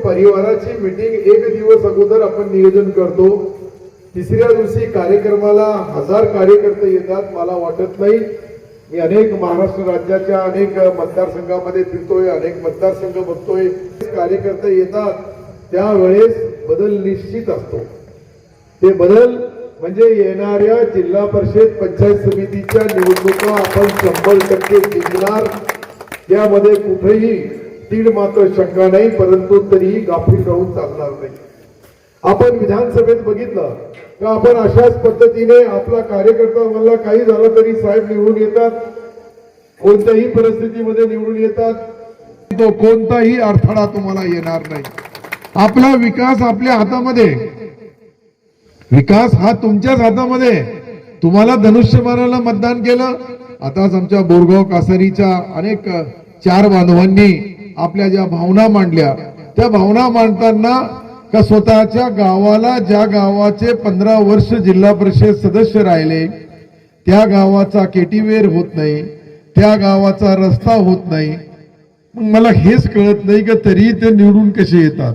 परिवाराची मीटिंग एक दिवस अगोदर आपण नियोजन करतो. तिसऱ्या दिवशी कार्यक्रमाला हजार कार्यकर्ते येतात. मला वाटत नाही. मी अनेक महाराष्ट्र राज्याच्या अनेक मतदारसंघामध्ये फिरतोय अनेक मतदारसंघ बघतोय. कार्यकर्ते येतात. त्यावेळेस बदल निश्चित असतो. ते बदल म्हणजे येणाऱ्या जिल्हा परिषद पंचायत समितीच्या निवडणुका आपण शंभर टक्के जिंकणार. त्यामध्ये कुठेही तीड मात्र शंका नाही परंतु तरीही गाफील राहून चालणार नाही. आपण विधानसभेत बघितलं का आपण अशाच पद्धतीने आपला कार्यकर्ता मला काही झालं तरी साहेब निवडून येतात. कोणत्याही परिस्थितीमध्ये निवडून येतात. तो कोणताही अडथळा तुम्हाला येणार नाही. आपला विकास आपल्या हातामध्ये. विकास हा तुमच्याच हातामध्ये. तुम्हाला धनुष्यबाणाला मतदान केलं. आताच आमच्या बोरगाव कासारीच्या अनेक चार बांधवांनी आपल्या ज्या भावना मांडल्या त्या भावना मांडताना का स्वतःच्या गावाला ज्या गावाचे पंधरा वर्ष जिल्हा परिषद सदस्य राहिले त्या गावाचा केटीवेर होत नाही त्या गावाचा रस्ता होत नाही. मग मला हेच कळत नाही का तरी ते निवडून कसे येतात?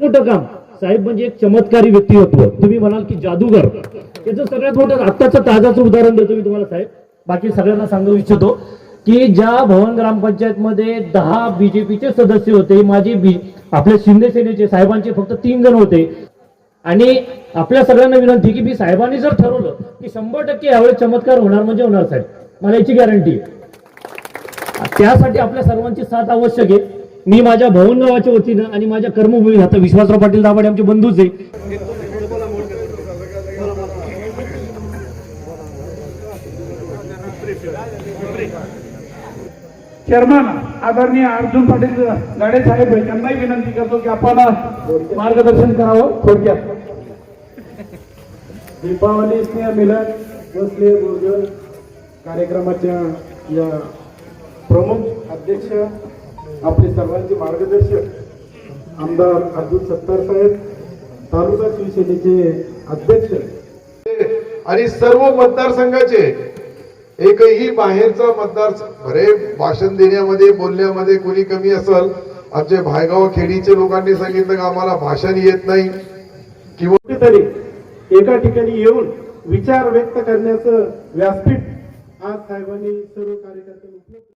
मोठं काम. साहेब म्हणजे एक चमत्कारी व्यक्तिमत्व. तुम्ही म्हणाल की जादूगर. याचं सगळ्यात मोठं आत्ताचं ताजाचं उदाहरण देतो मी तुम्हाला साहेब. बाकी सगळ्यांना सांगू इच्छितो. की ज्या भवन ग्रामपंचायत मध्ये दहा बीजेपीचे सदस्य होते माझे बी आपल्या शिंदे सेनेचे साहेबांचे फक्त तीन जण होते. आणि आपल्या सगळ्यांना विनंती की मी साहेबांनी जर ठरवलं की शंभर टक्के यावेळेस चमत्कार होणार म्हणजे होणार साहेब. मला याची गॅरंटी आहे. त्यासाठी आपल्या सर्वांची साथ आवश्यक आहे. मी माझ्या भवन गावाच्या वतीनं आणि माझ्या कर्मभूमी आता विश्वासराव पाटील दाभाडे आमचे बंधूच आहे. चेअरमन आदरणीय अर्जुन पाटील गाडे साहेब त्यांनाही विनंती करतो की आपण मार्गदर्शन करावं. थोडक्यात. दीपावली स्नेह मिलन बसले बोर्जर कार्यक्रमाच्या या प्रमुख अध्यक्ष आपले सर्वांचे मार्गदर्शक आमदार अर्जुन सत्तार साहेब तालुका शिवसेनेचे अध्यक्ष. आणि सर्व मतदारसंघाचे एकही बाहेरचा मतदार खरे भाषण देण्यामध्ये बोलण्यामध्ये कोणी कमी असल आमचे भायगाव खेडीचे लोकांनी सांगितलं की आम्हाला भाषण येत नाही. किंवा एका ठिकाणी येऊन विचार व्यक्त करण्याचं व्यासपीठ आज साहेबांनी सर्व कार्यकर्त्यांना